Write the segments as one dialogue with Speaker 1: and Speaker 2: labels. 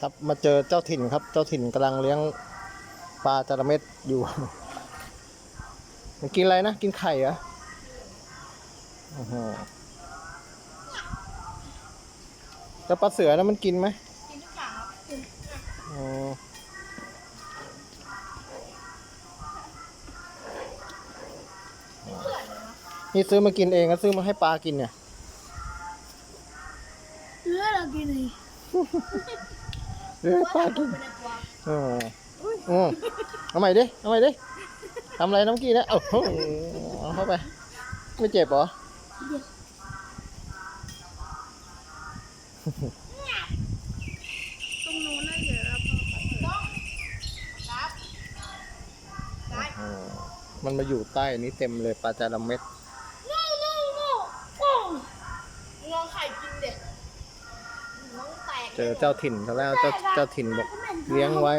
Speaker 1: ครับมาเจอเจ้าถิ่นครับ เจ้าถิ่นกำลังเลี้ยงปลาจระเม็ดอยู่ มันกินอะไรนะ กินไข่เหรอโอ้โหแล้วปลาเสือนะมันกินไหม
Speaker 2: กินทุกอย่างครับกิน
Speaker 1: อ๋อนี่ซื้อมากินเองก็ซื้อมาให้ปลากินเนี่ย
Speaker 2: เลือเรากินเลย
Speaker 1: ซื้อให้ปลากิน
Speaker 2: ไปในตัว
Speaker 1: อ๋ออืมเอาใหม่ดิ เอาใหม่ดิทำอะไรน้ำกี้นะโอ้โหเอาเข้าไป ไม่เจ็บเหรอ
Speaker 2: ตรงนู้นน่าเยอะครับต้องครับได้
Speaker 1: อ๋อมันมาอยู่ใต้นี้เต็มเลยปลาจาระเม็ด
Speaker 2: โง่โง่โง่โง่งอไข่กินเด็กน้องแตก
Speaker 1: เจอเจ้าถิ่นเขาแล้วเจ้าเจ้าถิ่นบอกเลี้ยงไว้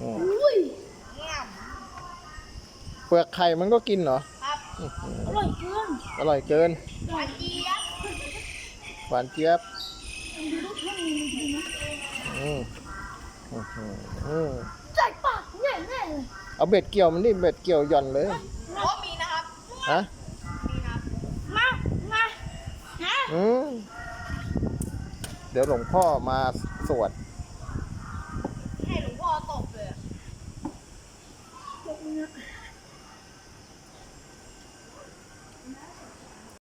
Speaker 1: อ๋อ
Speaker 2: อุ้ยงาม
Speaker 1: เปลือกไข่มันก็กินเหรอ
Speaker 2: ครับ
Speaker 1: อื้อหือ
Speaker 2: อร่อยเกิน
Speaker 1: อร่อยเกิน
Speaker 2: หวานเจี๊ยบ
Speaker 1: หวานเจี๊ยบ
Speaker 2: ดูลูกแค่นี้ดูนะ
Speaker 1: อืมอื้อหืออืม
Speaker 2: ใส่ปากแน่แน่เลย
Speaker 1: เอาเบ็ดเกี่ยวมันดิเบ็ดเกี่ยวหย่อนเลย
Speaker 2: โอ้มีนะครับ
Speaker 1: ฮะ
Speaker 2: มีนะครับมามา ฮะ
Speaker 1: อืม เดี๋ยวหลวงพ่อมาสวด